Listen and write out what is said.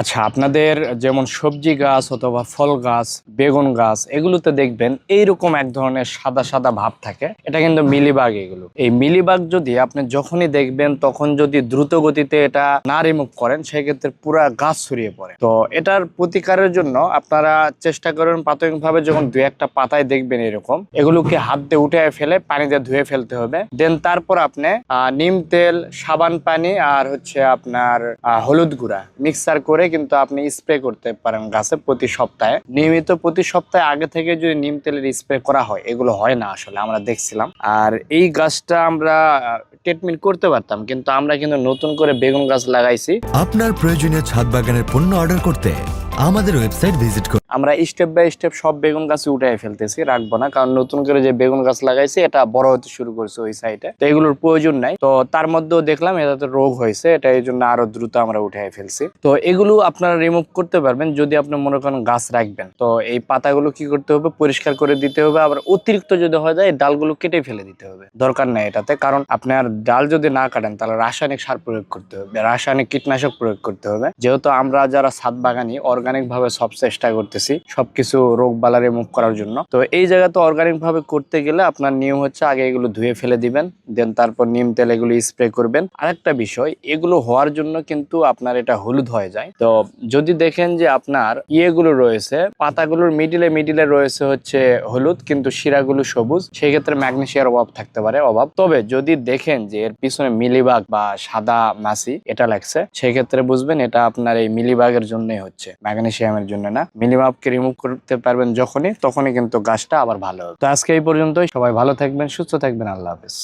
আচ্ছা আপনাদের যেমন সবজি গাছ অথবা ফল গাছ, বেগুন গাছ, এগুলোতে দেখবেন এইরকম এক ধরনের সাদা সাদা ভাব থাকে। এটা কিন্তু মিলিবাগ এগুলো। এই মিলিবাগ যদি আপনি যখনই দেখবেন, তখন যদি দ্রুত গতিতে এটা না রিমুভ করেন, সেক্ষেত্রে পুরা গাছ ছড়িয়ে পড়ে। তো এটার প্রতিকারের জন্য আপনারা চেষ্টা করেন প্রাথমিকভাবে যখন দু একটা পাতায় দেখবেন এরকম, এগুলোকে হাত দিয়ে উঠে ফেলে পানিতে ধুয়ে ফেলতে হবে। দেন তারপর আপনি নিম তেল, সাবান পানি আর হচ্ছে আপনার হলুদ গুঁড়া মিক্সার করে কিন্তু আপনি স্প্রে করতে পারেন গাছে প্রতি সপ্তাহে। নিয়মিত প্রতি সপ্তাহে আগে থেকে যদি নিম তেলের স্প্রে করা হয়, এগুলো হয় না আসলে, আমরা দেখছিলাম। আর এই গাছটা আমরা ট্রিটমেন্ট করতে পারতাম, কিন্তু আমরা কিন্তু নতুন করে বেগুন গাছ লাগাইছি। আপনার প্রয়োজনীয় ছাদ বাগানের পণ্য অর্ডার করতে আমাদের ওয়েবসাইট ভিজিট আমরা স্টেপ বাই স্টেপ সব বেগুন গাছ উঠাই ফেলতেছি, রাখব না। কারণ নতুন করে যে বেগুন গাছ লাগাইছি, এটা বড় হতে শুরু করছে ওই সাইডে তো এগুলোর প্রয়োজন নাই। তো তার মধ্যেও দেখলাম এটাতে রোগ হয়েছে, এটা এই জন্য আরও দ্রুত আমরা উঠাই ফেলছি। তো এগুলো আপনারা রিমুভ করতে পারবেন, যদি আপনি মনে করেন গাছ রাখবেন। তো এই পাতাগুলো কি করতে হবে? পরিষ্কার করে দিতে হবে। আবার অতিরিক্ত যদি হয়ে যায়, ডালগুলো কেটে ফেলে দিতে হবে। দরকার নাই এটাতে, কারণ আপনার ডাল যদি না কাটেন, তাহলে রাসায়নিক সার প্রয়োগ করতে হবে, রাসায়নিক কীটনাশক প্রয়োগ করতে হবে। যেহেতু আমরা যারা ছাদ বাগানি অর্গানিক ভাবে সব চেষ্টা করতেছি সবকিছু রোগ বালা রিমুভ করার জন্য। তো এই জায়গাতে অর্গানিক ভাবে করতে গেলে আপনার নিয়ম হচ্ছে আগে এগুলো ধুয়ে ফেলে দিবেন, দেন তারপর নিম তেল এগুলো স্প্রে করবেন। আরেকটা বিষয়, এগুলো হওয়ার জন্য কিন্তু আপনার এটা হলুদ হয়ে যায়। তো যদি দেখেন যে আপনার ইয়েগুলো রয়েছে, পাতাগুলোর মিডিলে মিডিলে রয়েছে হচ্ছে হলুদ, কিন্তু শিরাগুলো সবুজ, সেক্ষেত্রে ম্যাগনেশিয়ার অভাব থাকতে পারে, অভাব। তবে যদি দেখেন যে এর পিছনে মিলিবাগ বা সাদা মাছি এটা লাগছে, সেক্ষেত্রে বুঝবেন এটা আপনার এই মিলিবাগের জন্যই হচ্ছে ম্যাগনেশিয়ামের জন্য না। মিলিবাগকে রিমুভ করতে পারবেন যখনই, তখনই কিন্তু গাছটা আবার ভালো হবে। তো আজকে এই পর্যন্তই। সবাই ভালো থাকবেন, সুস্থ থাকবেন। আল্লাহ হাফেজ।